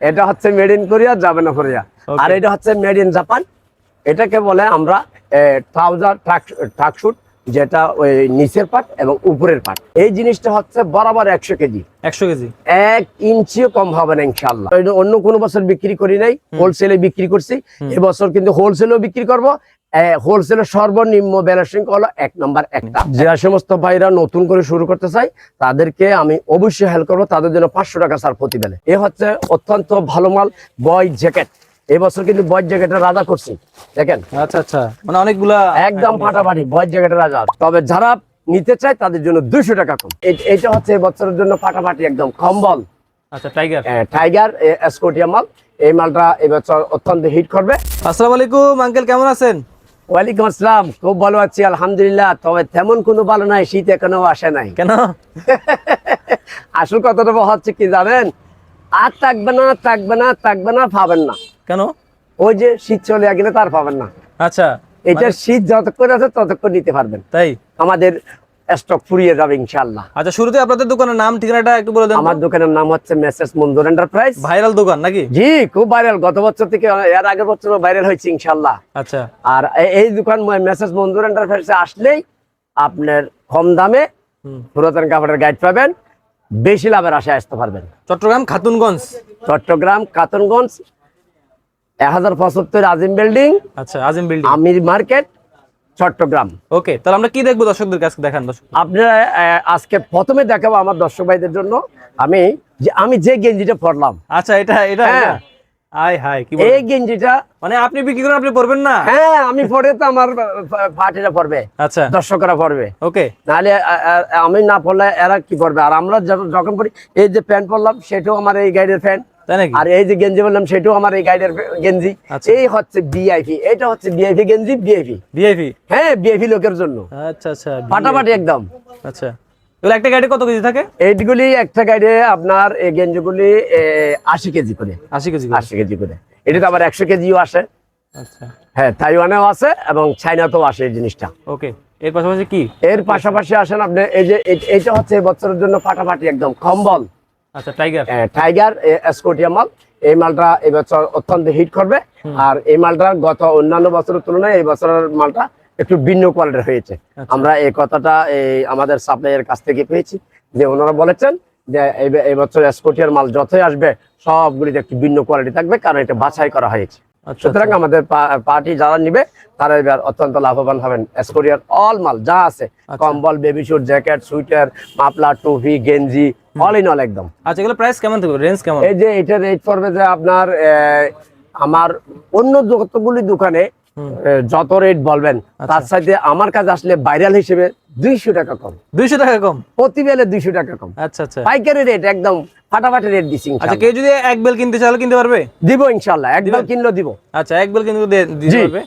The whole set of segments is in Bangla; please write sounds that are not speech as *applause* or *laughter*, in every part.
এটা হচ্ছে মেড ইন কোরিয়া যাবে না কোরিয়া আর এটা হচ্ছে মেড ইন জাপান এটাকে বলে আমরা ট্রাউজার ট্রাকশুট যেটা ওই নিচের পাট এবং উপরের পাট। এই জিনিসটা হচ্ছে বরাবর একশো কেজি। একশো কেজি। এক ইঞ্চিও কম হবে না ইনশাল্লাহ অন্য কোনো বছর বিক্রি করি নাই হোলসেলে বিক্রি করছি। এবছর কিন্তু হোলসেলেও বিক্রি করব। হোলসেলের সর্বনিম্ন ব্যালেন্সিং হলো এক নম্বর একটা। যে সমস্ত ভাইরা নতুন করে শুরু করতে চাই তাদেরকে আমি অবশ্যই হেল্প করব। তাদের জন্য পাঁচশো টাকা স্যার প্রতিবেলে এ হচ্ছে অত্যন্ত ভালো মাল বয় জ্যাকেট এবছর কিন্তু বয় জ্যাকেটের রাজা করছি দেখেন। আচ্ছা আচ্ছা। মানে অনেকগুলা একদম ফাটাফাটি বয় জ্যাকেটের রাজা। তবে যারা নিতে চায় তাদের জন্য দুশো টাকা কম। এটা হচ্ছে এবছরের জন্য ফাটাফাটি একদম কম্বল। আচ্ছা টাইগার। টাইগার স্কোটিয়া মাল। এই মালটা এবছর অত্যন্ত হিট করবে। আসসালামু আলাইকুম আঙ্কেল কেমন আছেন? ওয়ালাইকুম আসসালাম খুব ভালো আছি আলহামদুলিল্লাহ। তবে তেমন কোনো ভালো নাই শীত এখনও আসে নাই। কেন? আসল কথাটা হচ্ছে কি জানেন? আর থাকবে না থাকবে না থাকবে না পাবেন না। কেন? ওই যে শীত চলে গেলে তার পাবেন না। আচ্ছা এটা শীত যতক্ষণ আছে ততক্ষণ নিতে পারবেন। তাই? আমাদের স্টক ফুরিয়ে যাবে ইনশাল্লাহ আচ্ছা শুরুতে আপনাদের দোকানের নাম ঠিকানাটা একটু বলে দেন আমার দোকানের নাম হচ্ছে মেসেজ মন্দুর এন্টারপ্রাইজ ভাইরাল দোকান নাকি? জি খুব ভাইরাল। গত বছর থেকে এর আগের বছর ভাইরাল হয়েছে ইনশাল্লাহ আচ্ছা। আর এই দোকান মেসেজ মন্দুর এন্টারপ্রাইজে আসলেই আপনার কম দামে পুরাতন কাপড়ের গাইড পাবেন। বেশি লাভের আশায় আসতে পারবেন। চট্টগ্রাম খাতুনগঞ্জ। চট্টগ্রাম কাতনগঞ্জ এক হাজার পঁচাত্তর আজিম বিল্ডিং আচ্ছা Azim building. Amir market Chattogram. Okay তাহলে আমরা কি দেখব দর্শকদের কাছে দেখান দর্শক? আপনারা আজকে প্রথমে দেখাবো আমার দর্শক ভাইদের জন্য। আমি যে আমি যে গেঞ্জিটা পরলাম। আচ্ছা এটা এটা হ্যাঁ। আয় হায় কি এই গেঞ্জিটা মানে আপনি বিক্রি করেন আপনি পড়বেন না? হ্যাঁ আমি পরে তো আমার পার্টিরা পড়বে আচ্ছা। দর্শকরা পড়বে ওকে। নাহলে আমি না পড়লে এরা কি করবে আর আমরা যখন- পড়ি এই যে প্যান্ট পরলাম সেটাও আমার এই গাইডের প্যান্ট। আর এই যে গেঞ্জি বললাম সেটাও আমার এই গাইডের গেঞ্জি। আচ্ছা। এই হচ্ছে বিআইপি এটা হচ্ছে বিআইপি গেঞ্জি বিআইপি ভিআইপি হ্যাঁ বিআইপি লোকের জন্য। আচ্ছা আচ্ছা ফাটাফাটি একদম। আচ্ছা। একটা গাড়ি কত কেজি থাকে? এইগুলি একটা গাইডে আপনার এই গেঞ্জিগুলি আশি কেজি করে। আশি কেজি আশি কেজি করে। এটা তো আবার একশো কেজিও আসে। আচ্ছা। হ্যাঁ তাইওয়ানেও আছে এবং চাইনাতেও আসে এই জিনিসটা। ওকে। এর পাশাপাশি কি? এর পাশাপাশি আসেন আপনি এই যে এইটা হচ্ছে বছরের জন্য ফাটাফাটি একদম কম্বল। আচ্ছা টাইগার টাইগার স্কোটিয়া মাল এই মালটা এবছর অত্যন্ত হিট করবে। আর এই মালটা গত অন্যান্য বছরের তুলনায় এই বছরের মালটা একটু ভিন্ন কোয়ালিটির হয়েছে। আচ্ছা। আমরা এই কথাটা এই আমাদের সাপ্লাইয়ের কাছ থেকে পেয়েছি। যে ওনারা বলেছেন যে এই বে- বছর স্কোটিয়ার মাল যতই আসবে সবগুলিতে একটু ভিন্ন কোয়ালিটি থাকবে কারণ এটা বাছাই করা হয়েছে। সুতরাং আমাদের পার্টি যারা নিবে তারা এবার অত্যন্ত লাভবান হবেন। স্কোরিয়ার অল মাল যা আছে আচ্ছা। কম্বল বেবি শুট জ্যাকেট সুইটার মাপলা টুপি গেঞ্জি অল ইন অল একদম। আচ্ছা এগুলো প্রাইস কেমন থাকবে? রেঞ্জ কেমন? এই যে এটার রেট পড়বে যে আপনার আহ, আমার অন্য যতগুলি দোকানে যত রেট বলবেন তার সাথে আমার কাছে আসলে ভাইরাল হিসেবে দুইশো টাকা কম। দুইশো টাকা কম? প্রতি বেলে দুইশো টাকা কম। আচ্ছা আচ্ছা। পাইকারি রেট একদম ফাটাফাটি রেট দিচ্ছি আচ্ছা কেউ যদি এক বেল কিনতে চাইলে কিনতে পারবে? দিব ইনশাল্লাহ একদম কিনলো দিব। আচ্ছা এক বেল কিন্তু দিতে পারবে?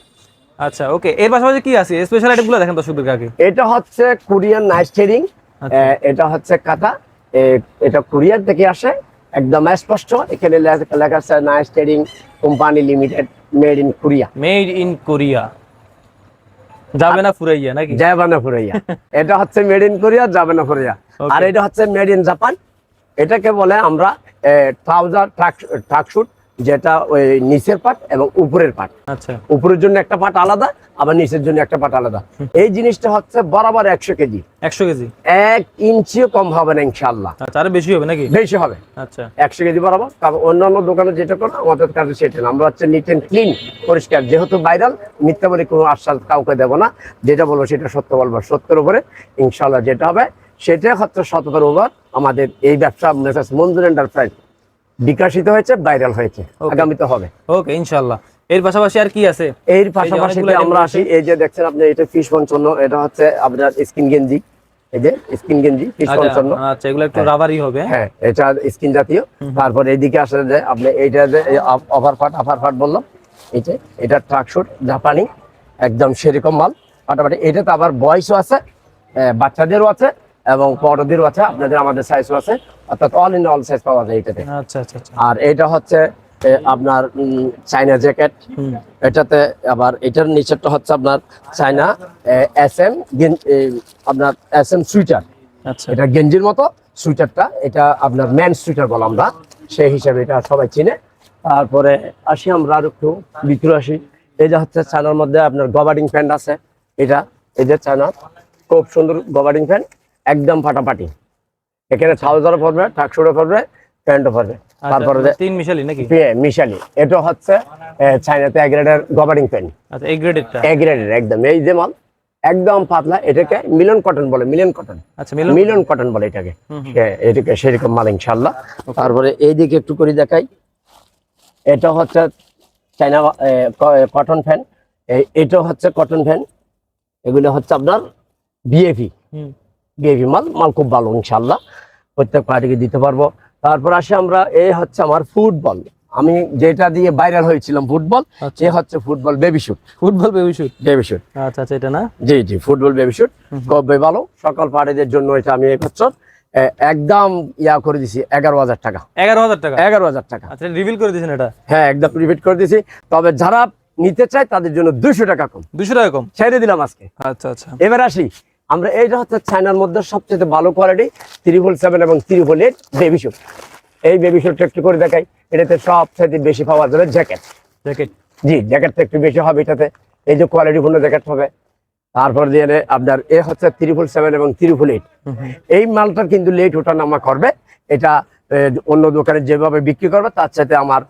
আচ্ছা ওকে। এর পাশাপাশি কি আছে? স্পেশাল আইটেমগুলো দেখেন দর্শকদের এটা হচ্ছে কোরিয়ান নাইস ট্রেডিং আচ্ছা। এটা হচ্ছে এ- এটা কোরিয়ার থেকে আসে। একদম স্পষ্ট। এখানে লেখা আছে nice trading company limited made in Korea made in Korea যাবে না ফুরাইয়া নাকি? যাবে না ফুরাইয়া। *laughs* এটা হচ্ছে মেড ইন কোরিয়া যাবে না ফুরাইয়া। আর এটা হচ্ছে মেড ইন জাপান এটাকে বলে আমরা ট্রাউজার ট্রাকশুট যেটা ওই নিচের পাট এবং উপরের পাট। আচ্ছা। উপরের জন্য একটা পাট আলাদা আবার নিচের জন্য একটা পাট আলাদা। এই জিনিসটা হচ্ছে বরাবর একশো কেজি। একশো কেজি? এক ইঞ্চিও কম হবে না ইনশাল্লাহ আচ্ছা আরও বেশি হবে নাকি? বেশি হবে। আচ্ছা। একশো কেজি বরাবর তারপর অন্যান্য দোকানে যেটা করো আমাদের কাছে সেটা আমরা হচ্ছে নিট অ্যান্ড ক্লিন পরিষ্কার। যেহেতু ভাইরাল মিথ্যা বলে কোনো আশ্বাস কাউকে দেবো না। যেটা বলব সেটা সত্য বলব সত্যের উপরে ইনশাল্লাহ যেটা হবে সেটা হচ্ছে সততার উপর আমাদের এই ব্যবসা মেসেজ মঞ্জুর এন্টারপ্রাইজ বিকাশিত হয়েছে ভাইরাল হয়েছে. আগামীতে হবে। ওকে ইনশাল্লাহ। এর পাশাপাশি আর কি আছে? এর পাশাপাশি আমরা আসি এই যে দেখছেন আপনি এটা ফিশ পঞ্চন্ন এটা হচ্ছে আপনার স্কিন গেঞ্জি। এই যে স্কিন গেঞ্জি ফিশ আচ্ছা পঞ্চন্ন আচ্ছা এগুলো একটু রাবারই হবে হ্যাঁ? এটা স্কিন জাতীয়। তারপর এইদিকে আসে যে আপনি এইটা যে ওভার ফাট আফার ফাট বললাম এই যে এটা ট্রাকশুট জাপানি একদম সেরকম মাল। ফাটাফাটি এটাতে আবার বয়সও আছে বাচ্চাদেরও আছে এবং বড়দেরও আছে আপনাদের আমাদের সাইজও আছে অর্থাৎ অল ইন অল সাইজ পাওয়া যায় এটাতে। আচ্ছা আচ্ছা আচ্ছা। আর এটা হচ্ছে আপনার চাইনা জ্যাকেট এটাতে আবার এটার নিচেরটা হচ্ছে আপনার চাইনা এস এম আপনার এস এম সুইটার আচ্ছা। এটা গেঞ্জির মতো সুইটারটা এটা আপনার ম্যান সুইটার বলো আমরা সেই হিসাবে এটা সবাই চিনে। তারপরে আসি আমরা আর একটু ভিতরে আসি। এই যে হচ্ছে চায়নার মধ্যে আপনার গবার্ডিং প্যান্ট আছে এটা এই যে চায়নার খুব সুন্দর গবার্ডিং প্যান্ট একদম ফাটাফাটি। এখানে ট্রাউজারও পড়বে টাকশুটও পড়বে প্যান্টও পড়বে। তারপরে যে তিন মিশালি নাকি? মিশালি। এটা হচ্ছে এ, গ্রেডের প্যান্ট আচ্ছা গ্রেডেরটা? গ্রেডের একদম। এই যে মাল একদম পাতলা এটাকে মিলন কটন বলে মিলন কটন। আচ্ছা মিলন কটন বলে এটাকে। এটাকে সেরকম মাল ইনশাল্লাহ তারপরে এই দিকে একটু করে দেখাই। এটা হচ্ছে চাইনা কটন ফ্যান এটা হচ্ছে কটন ফ্যান এগুলো হচ্ছে আপনার বিএফি হুম। মাল মাল খুব ভালো ইনশাল্লাহ প্রত্যেক পার্টিকে দিতে পারব। তারপর আসে আমরা এই হচ্ছে আমার ফুটবল। আমি যেটা দিয়ে ভাইরাল হয়েছিলাম ফুটবল আচ্ছা। এ হচ্ছে football baby suit football baby suit baby suit আচ্ছা আচ্ছা এটা না? জি জি ফুটবল বেবি শুট খুবই ভালো। সকল পার্টিদের জন্য এটা আমি এই বছর একদম ইয়া করে দিছি এগারো হাজার টাকা। এগারো হাজার টাকা? এগারো হাজার টাকা। আচ্ছা রিভিল করে দিয়েছেন এটা? হ্যাঁ একদম রিপিট করে দিছি। তবে যারা নিতে চায় তাদের জন্য দুইশো টাকা কম। দুশো টাকা কম? ছেড়ে দিলাম আজকে। আচ্ছা আচ্ছা। এবার আসি আমরা এইটা হচ্ছে চায়নার মধ্যে সবচেয়ে ভালো কোয়ালিটি ত্রিপল সেভেন এবং ত্রিপল এইট বেবি শুট এই বেবি শুটটা একটু করে দেখাই। এটাতে সবচেয়ে বেশি পাওয়া যাবে জ্যাকেট জ্যাকেট জি জ্যাকেটটা একটু বেশি হবে এটাতে। এই যে কোয়ালিটিপূর্ণ জ্যাকেট হবে। তারপর দিয়ে আপনার এ হচ্ছে ত্রিপল সেভেন এবং ত্রিপল এইট এই মালটা কিন্তু লেট ওঠা নামা করবে। এটা অন্য দোকানে যেভাবে বিক্রি করবে তার সাথে আমার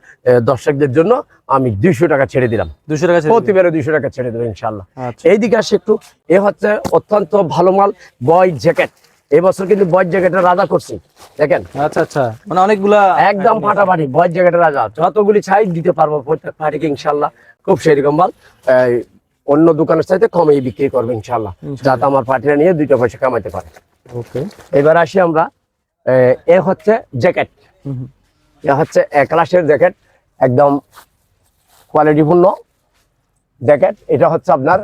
দর্শকদের জন্য আমি দুইশো টাকা ছেড়ে দিলাম। দুশো টাকা প্রতিবারে দুইশো টাকা ছেড়ে দেবো ইনশাল্লাহ আচ্ছা। এইদিকে আসে একটু এ হচ্ছে অত্যন্ত ভালো মাল বয় জ্যাকেট। এবছর কিন্তু বয় জ্যাকেটের রাজা করছি দেখেন। আচ্ছা আচ্ছা। মানে অনেকগুলা একদম ফাটাফাটি বয় জ্যাকেটের রাজা। যতগুলি চাই দিতে পারব প্রত্যেক পার্টিকে ইনশাল্লাহ খুব সেরকম মাল। অন্য দোকানের চাইতে কমেই বিক্রি করব ইনশাল্লাহ যাতে আমার পার্টিরা নিয়ে দুইটা পয়সা কামাইতে পারে। ওকে। এবার আসি আমরা এ, হচ্ছে জ্যাকেট। এ হচ্ছে এক ক্লাসের জ্যাকেট একদম কোয়ালিটিপূর্ণ জ্যাকেট। এটা হচ্ছে আপনার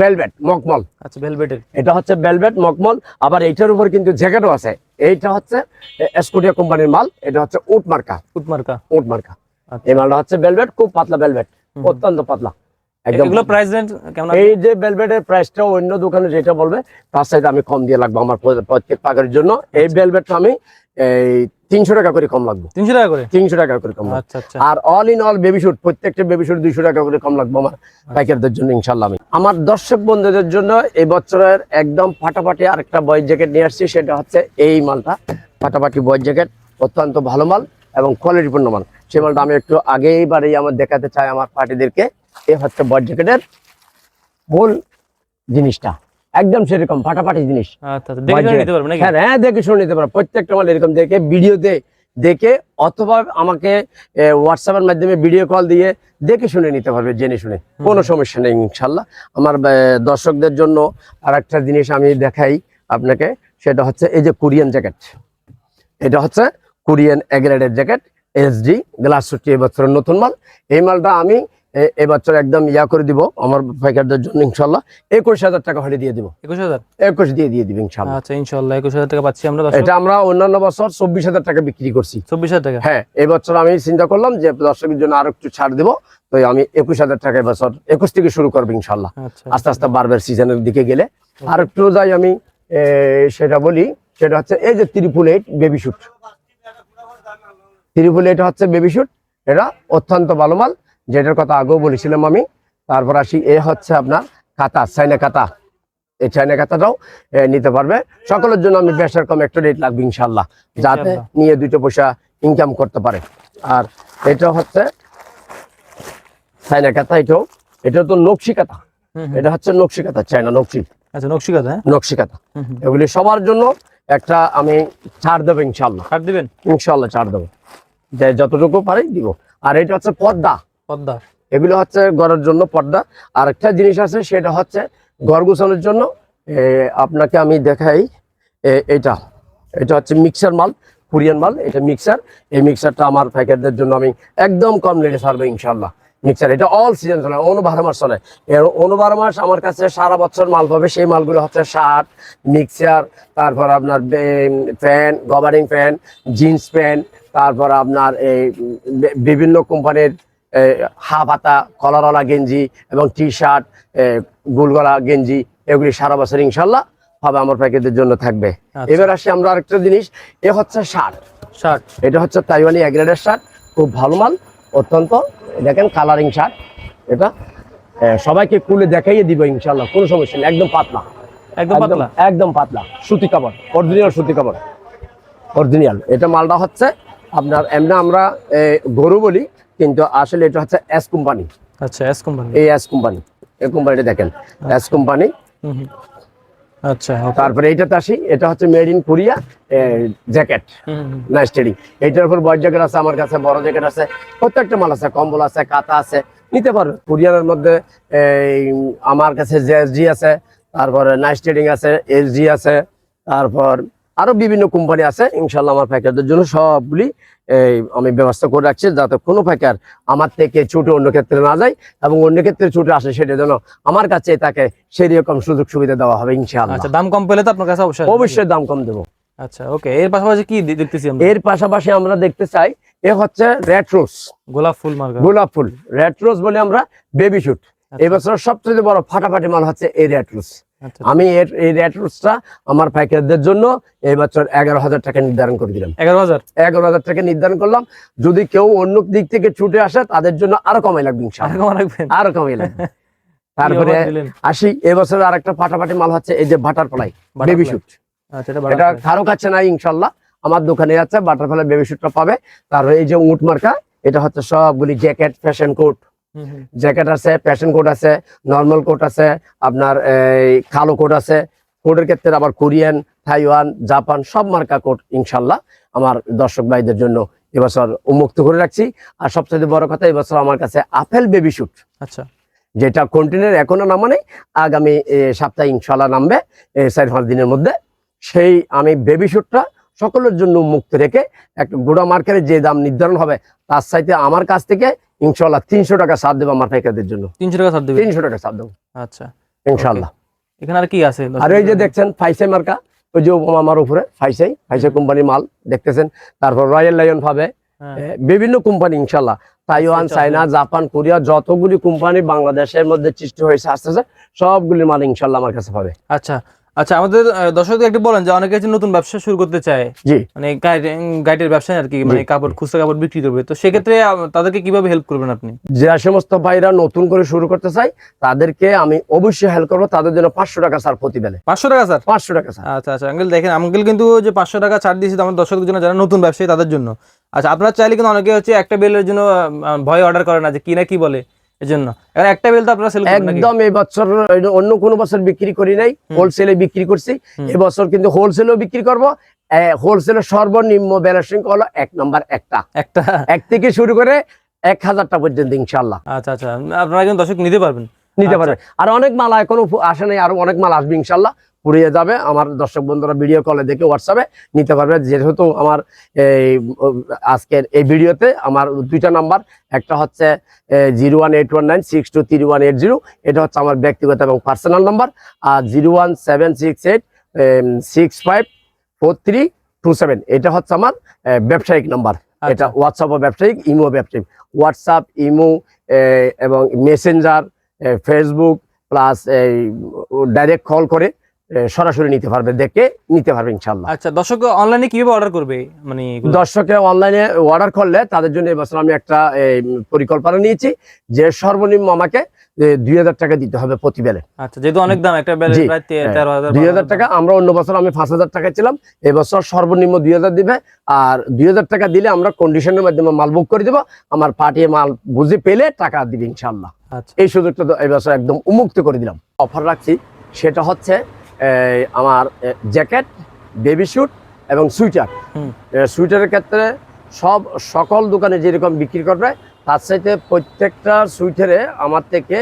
বেলভেট মকমল। আচ্ছা ভেলভেটের এটা হচ্ছে বেলভেট মকমল। আবার এইটার উপর কিন্তু জ্যাকেটও আছে। এইটা হচ্ছে স্কুটিয়া কোম্পানির মাল। এটা হচ্ছে উট মার্কা। ফুটমার্কা উট মার্কা। আচ্ছা। এই মালটা হচ্ছে বেলভেট খুব পাতলা বেলভেট অত্যন্ত পাতলা। একদম। এগুলো প্রাইস রেঞ্জ কেমন এই যে বেলভেটের প্রাইসটা অন্য দোকানে যেটা বলবে তার সাথে আমি কম দিয়ে লাগবো আমার প্রত্যেক পাকের জন্য। এই বেলভেটটা আমি এই তিনশো টাকা করে কম লাগবে। তিনশো টাকা করে? তিনশো টাকা করে কম আচ্ছা আচ্ছা। আর all in all baby suit প্রত্যেকটা বেবি শুট দুইশো টাকা করে কম লাগবে আমার পাইকারদের জন্য ইনশাল্লাহ আমি। আমার দর্শক বন্ধুদের জন্য এই বছরের একদম ফাটাফাটি আরেকটা বয়ের জ্যাকেট নিয়ে আসছি সেটা হচ্ছে এই মালটা। ফাটাফাটি বয়ের জ্যাকেট অত্যন্ত ভালো মাল এবং কোয়ালিটিপূর্ণ মাল। সেই মালটা আমি একটু আগেই বারেই আমার দেখাতে চাই আমার পার্টিদেরকে। এ হচ্ছে বয়ের জ্যাকেটের মূল জিনিসটা। একদম সেরকম ফাটাফাটি জিনিস। আচ্ছা আচ্ছা হ্যাঁ হ্যাঁ দেখে শুনে নিতে পারো প্রত্যেকটা মাল এরকম দেখে ভিডিওতে দেখে অথবা আমাকে হোয়াটসঅ্যাপের মাধ্যমে ভিডিও কল দিয়ে দেখে শুনে নিতে পারবে জেনে শুনে। কোনো সমস্যা নেই ইনশাল্লাহ। আমার দর্শকদের জন্য আর একটা জিনিস আমি দেখাই আপনাকে সেটা হচ্ছে এই যে কোরিয়ান জ্যাকেট। এটা হচ্ছে কোরিয়ান এগ্রেডের জ্যাকেট। এসডি গ্লাস সুটি এবছরের নতুন মাল। এই মালটা আমি এবছর একদম ইয়া করে দিব আমার পাইকারদের জন্য ইনশাল্লাহ। একুশ হাজার টাকা হলে দিয়ে দিব। একুশ হাজার? একুশ দিয়ে দিয়ে দিব ইনশাল্লাহ। আচ্ছা ইনশাল্লাহ একুশ হাজার টাকা পাচ্ছি আমরা এটা আমরা অন্যান্য বছর চব্বিশ হাজার টাকা বিক্রি করছি। চব্বিশ হাজার টাকা? হ্যাঁ এবছর আমি চিন্তা করলাম যে দর্শকের জন্য আরও একটু ছাড় দিব তো আমি একুশ হাজার টাকা এবছর একুশ থেকে শুরু করব ইনশাল্লাহ। আচ্ছা। আস্তে আস্তে বারবার সিজনের দিকে গেলে। আর একটু যাই আমি সেটা বলি সেটা হচ্ছে এই যে triple eight baby suit triple eight হচ্ছে বেবি শুট এটা অত্যন্ত ভালো মাল যেটার কথা আগেও বলেছিলাম আমি। তারপর আসি এ হচ্ছে আপনার কাতা চাইনা কাতা এই চাইনা কাতাটাও নিতে পারবে। সকলের জন্য আমি বেশার কম একটা রেট লাগবে ইনশাল্লাহ যাতে নিয়ে দুটো পয়সা ইনকাম করতে পারে। আর এটা হচ্ছে চাইনা কাতা এটাও এটা তো নকশি কাতা। এটা হচ্ছে নকশি কাতা চাইনা নকশি। আচ্ছা নকশিকাত হ্যাঁ? নকশি কাতা। এগুলি সবার জন্য একটা আমি ছাড় দেবো ইনশাল্লাহ ছাড় দিবেন? ইনশাল্লাহ ছাড় দেবো। যে যতটুকু পারি দিব। আর এটা হচ্ছে পর্দা। পদ্মা এগুলো হচ্ছে ঘরের জন্য পর্দা। আর একটা জিনিস আছে সেটা হচ্ছে ঘর গুছানোর জন্য আপনাকে আমি দেখাই এটা। এটা হচ্ছে মিক্সার মাল কোরিয়ান মাল এটা মিক্সার। এই মিক্সারটা আমার প্যাকেটদের জন্য আমি একদম কম রেটে ছাড়বো ইনশাল্লাহ মিক্সার এটা অল সিজন চলে অনু বারো মাস চলে। এর অনু বারো মাস আমার কাছে সারা বছর মাল পাবে সেই মালগুলো হচ্ছে শার্ট মিক্সার তারপর আপনার ফ্যান গভারিং ফ্যান জিন্স প্যান্ট তারপর আপনার এই বিভিন্ন কোম্পানির হাফ হাতা কলারওয়ালা গেঞ্জি এবং টি শার্ট গোলগলা গেঞ্জি এগুলি সারা বছর ইনশাল্লাহ হবে আমার প্যাকেজের জন্য থাকবে। আচ্ছা। এবার আসি আমরা আরেকটা জিনিস এ হচ্ছে শার্ট শার্ট এটা হচ্ছে তাইওয়ানি অ্যাগ্রেডের শার্ট খুব ভালো মাল। অত্যন্ত দেখেন কালারিং শার্ট এটা সবাইকে খুলে দেখাইয়ে দিব ইনশাল্লাহ কোনো সমস্যা নেই একদম পাতলা। একদম পাতলা? একদম পাতলা সুতি কাপড় অরিজিনাল সুতি কাপড় অরিজিনাল এটা মালটা হচ্ছে আপনার এমনি আমরা গরু বলি কিন্তু আসলে এটা হচ্ছে এস কোম্পানি আচ্ছা এস কোম্পানি এই এস কোম্পানি এই কোম্পানিটা দেখেন এস কোম্পানি আচ্ছা তারপরে এইটাতে আসি এটা হচ্ছে মেড ইন কোরিয়া জ্যাকেট হুম, স্টেডিং। এইটার উপর বড় জ্যাকেট আছে আমার কাছে বড় জ্যাকেট আছে প্রত্যেকটা মাল আছে কম্বল আছে কাতা আছে নিতে পারবে কোরিয়ানের মধ্যে এই আমার কাছে জেএসজি আছে তারপরে নাইস্টেডিং আছে এসজি আছে তারপর আরও বিভিন্ন কোম্পানি আছে ইনশাল্লাহ আমার প্যাকেজের জন্য সবগুলি এই আমি ব্যবস্থা করে রাখছি যাতে কোনো প্যাকার আমার থেকে ছুটে অন্য ক্ষেত্রে না যায় এবং অন্য ক্ষেত্রে ছুটে আসে সেটা যেন আমার কাছে তাকে সেই রকম সুযোগ সুবিধা দেওয়া হবে ইনশাআল্লাহ। আচ্ছা দাম কম পেলে তো আপনার কাছে অবশ্যই অবশ্যই দাম কম দেবো। আচ্ছা ওকে এর পাশাপাশি কি দেখতেছি এর পাশাপাশি আমরা দেখতে চাই এ হচ্ছে রেড রোজ গোলাপ ফুল গোলাপ ফুল রেড রোজ বলে আমরা বেবি শুট এবছর সবচেয়ে বড় ফাটাফাটি মাল হচ্ছে এই রেড রোজ আচ্ছা আমি এর এই রোজটা আমার পাইকারদের জন্য এই বছর এগারো হাজার টাকা নির্ধারণ করে দিলাম। এগারো হাজার? এগারো হাজার টাকা নির্ধারণ করলাম। যদি কেউ অন্য দিক থেকে ছুটে আসে তাদের জন্য আরও কমাই লাগবে আর কমাই লাগবে? *laughs* তারপরে আসি এবছর আর একটা ফাটাফাটি মাল হচ্ছে এই যে বাটারফ্লাই Butterfly। বেবি শুট আচ্ছা এটা কারও কাছে নাই ইনশাল্লাহ আমার দোকানে আছে বাটারফ্লাই বেবি শুটটা পাবে। তারপরে এই যে উট মার্কা এটা হচ্ছে সবগুলি জ্যাকেট ফ্যাশন কোট। জ্যাকেট আছে প্যাশন কোট আছে নর্মাল কোট আছে আপনার এই কালো কোট আছে। কোটের ক্ষেত্রে আবার কোরিয়ান তাইওয়ান জাপান সব মার্কা কোট ইনশাল্লাহ আমার দর্শক ভাইদের জন্য এবছর উন্মুক্ত করে রাখছি। আর সবচেয়ে বড় কথা এবছর আমার কাছে আপেল বেবি শুট আচ্ছা। যেটা কন্টেনার এখনও নামানে আগামী এ, সপ্তাহে ইনশাল্লাহ নামবে চার পাঁচ দিনের মধ্যে। সেই আমি বেবি শুটটা সকলের জন্য মুক্ত রেখে একটা গোড়া মার্কেটে যে দাম নির্ধারণ হবে তার সাথে আমার কাছ থেকে ইনশাল্লাহ তিনশো টাকা সার দেবো আমার পাইকারদের জন্য। তিনশো টাকা ছাড় দেবেন তিনশো টাকা সার দেবো। আচ্ছা। ইনশাল্লাহ এখানে আর কি আছে? আর এই যে দেখছেন ফাইসাই মার্কা ওই যে আমার উপরে ফাইসাই ফাইসাই কোম্পানির মাল দেখতেছেন? তারপর রয়্যাল লায়ন পাবে। হ্যাঁ। বিভিন্ন কোম্পানি ইনশাল্লাহ তাইওয়ান আচ্ছা, চায়না জাপান কোরিয়া যতগুলি কোম্পানি বাংলাদেশের মধ্যে সৃষ্টি হয়েছে আস্তে আস্তে সবগুলি মাল ইনশাল্লাহ আমার কাছে পাবে। আচ্ছা। আচ্ছা আমাদের দর্শকদের একটু বলেন যে অনেকে হচ্ছে নতুন ব্যবসা শুরু করতে চায়। জি। মানে গাইডের ব্যবসা আর কি মানে কাপড় খুচরা কাপড় বিক্রি করবে। তো সেক্ষেত্রে তাদেরকে কীভাবে হেল্প করবেন আপনি? যে সমস্ত ভাইরা নতুন করে শুরু করতে চাই তাদেরকে আমি অবশ্যই হেল্প করব। তাদের জন্য পাঁচশো টাকা স্যার প্রতি বেলে। পাঁচশো টাকা স্যার পাঁচশো টাকা স্যার আচ্ছা আচ্ছা আঙ্কেল দেখেন আঙ্কেল কিন্তু যে পাঁচশো টাকা ছাড় দিয়েছে আমার দর্শকদের জন্য যারা নতুন ব্যবসায়ী তাদের জন্য। আচ্ছা আপনারা চাইলে কিন্তু অনেকে হচ্ছে একটা বেলের জন্য ভয় অর্ডার করে না যে কি না কি বলে। এই জন্য এখন একটা বেল তো আপনারা সেল করেন একদম এই বছর অন্য কোন বছর বিক্রি করি নাই হোলসেলে বিক্রি করছি। এবছর কিন্তু হোলসেলেও বিক্রি করব। হোলসেলের সর্বনিম্ন ব্যালেন্সিং হলো এক নাম্বার একটা। একটা? এক থেকে শুরু করে এক হাজারটা পর্যন্ত ইনশাল্লাহ আচ্ছা আচ্ছা। আপনারা কিন্তু দর্শক নিতে পারবেন। নিতে পারবেন। আর অনেক মাল এখনও আসে নাই আরও অনেক মাল আসবে ইনশাল্লাহ পুড়িয়ে যাবে। আমার দর্শক বন্ধুরা ভিডিও কলে দেখে হোয়াটসঅ্যাপে নিতে পারবে। যেহেতু আমার এই আজকের এই ভিডিওতে আমার দুইটা নাম্বার একটা হচ্ছে zero one eight one nine six two three one eight zero এটা হচ্ছে আমার ব্যক্তিগত এবং পার্সোনাল নাম্বার আর zero one seven six eight six five four three two seven এটা হচ্ছে আমার ব্যবসায়িক নাম্বার এটা আচ্ছা হোয়াটসঅ্যাপ ব্যবসায়িক ইমো ব্যবসায়িক। হোয়াটসঅ্যাপ ইমো এবং মেসেঞ্জার ফেসবুক প্লাস এই ডাইরেক্ট কল করে সরাসরি নিতে পারবে দেখে নিতে পারবে ইনশাল্লাহ আচ্ছা দর্শক অনলাইনে কীভাবে অর্ডার করবে? মানে দর্শকে অনলাইনে অর্ডার করলে তাদের জন্য এবছর আমি একটা পরিকল্পনা নিয়েছি যে সর্বনিম্ন আমাকে দুই হাজার টাকা দিতে হবে প্রতি বেলে আচ্ছা যেহেতু অনেক দাম একটা হ্যাঁ, তেরো হাজার দুই হাজার টাকা আমরা অন্য বছর আমি পাঁচ হাজার টাকা ছিলাম এবছর সর্বনিম্ন দুই হাজার দিবে আর দুই হাজার টাকা দিলে আমরা কন্ডিশনের মাধ্যমে মাল বুক করে দেবো আমার পাঠিয়ে মাল বুঝে পেলে টাকা দিবে ইনশাল্লাহ আচ্ছা। এই সুযোগটা এবছর একদম উন্মুক্ত করে দিলাম। অফার রাখছি সেটা হচ্ছে আমার জ্যাকেট বেবি স্যুট এবং সুইটার। সুইটারের ক্ষেত্রে সব সকল দোকানে যেরকম বিক্রি করবে তার সাথে প্রত্যেকটা সুইটারে আমার থেকে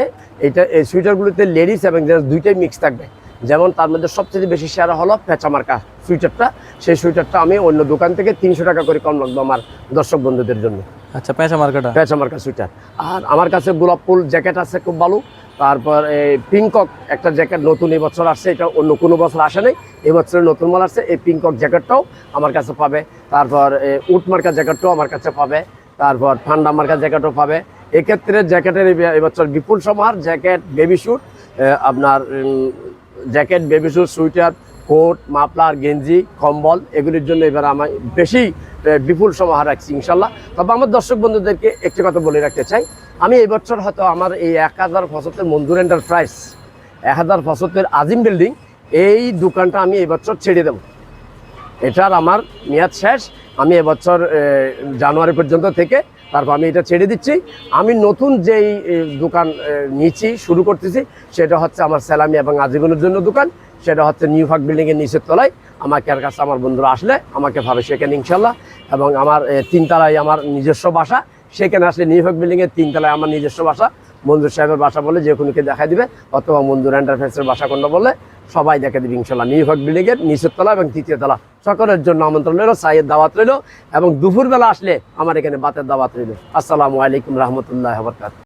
এটা এই সুইটারগুলোতে লেডিস এবং জেন্টস দুইটাই মিক্স থাকবে। যেমন তার মধ্যে সবচেয়ে বেশি সেরা হলো পেঁচামার্কা সুইটারটা সেই সুইটারটা আমি অন্য দোকান থেকে তিনশো টাকা করে কম লাগবে আমার দর্শক বন্ধুদের জন্য। আচ্ছা পেঁচা মার্কেটা? পেঁচামার্কা সুইটার আর আমার কাছে গোলাপ ফুল জ্যাকেট আছে খুব ভালো। তারপর এই পিঙ্কক একটা জ্যাকেট নতুন এবছর আসছে, এটা অন্য কোনো বছর আসে নাই এবছরের নতুন মাল আসছে, এই পিঙ্কক জ্যাকেটটাও আমার কাছে পাবে। তারপর উট মার্কা জ্যাকেটটাও আমার কাছে পাবে। তারপর ঠান্ডা মার্কা জ্যাকেটও পাবে। এক্ষেত্রে জ্যাকেটের এবছর বিপুল সমাহার জ্যাকেট বেবি শ্যুট আপনার jacket baby suit sweater coat, muffler, গেঞ্জি, কম্বল, এগুলির জন্য এবার আমার বেশি বিপুল সমাহার রাখছি, ইনশাল্লাহ। তবে আমার দর্শক বন্ধুদেরকে একটি কথা বলে রাখতে চাই। আমি এই বছর হয়তো আমার এই এক হাজার ফসলের মঞ্জুর এন্টারপ্রাইজ এক হাজার ফসলের আজিম বিল্ডিং এই দোকানটা আমি এবছর ছেড়ে দেবো। এটার আমার মেয়াদ শেষ। আমি এবছর জানুয়ারি পর্যন্ত থেকে তারপর আমি এটা ছেড়ে দিচ্ছি। আমি নতুন যেই দোকান নিচ্ছি শুরু করতেছি, সেটা হচ্ছে আমার স্যালামি এবং আজীবনের জন্য দোকান। সেটা হচ্ছে নিউ ফাক বিল্ডিংয়ের নিচের তলায়। আমাকে আর কাছে আমার বন্ধুরা আসলে আমাকে ভাবে সেখানে ইনশাল্লাহ। এবং আমার তিনতলায় আমার নিজস্ব বাসা। সেখানে আসলে নিউ ফাক বিল্ডিংয়ের তিনতলায় আমার নিজস্ব বাসা। মঞ্জুর সাহেবের বাসা বলে যে কোনোকে দেখা দিবে। অথবা মঞ্জুর এন্টারপ্রাইজের বাসা কোনটা বললে সবাই দেখে দিবে ইনশাল্লাহ। নিউ হক বিল্ডিংয়ের নিচের তলা এবং তৃতীয় তলা। সকলের জন্য আমন্ত্রণ রইল সাইয়ের দাওয়াত রইল। এবং দুপুরবেলা আসলে আমার এখানে বাতের দাওয়াত রইল। আসসালামু আলাইকুম রহমতুল্লাহ বরকাত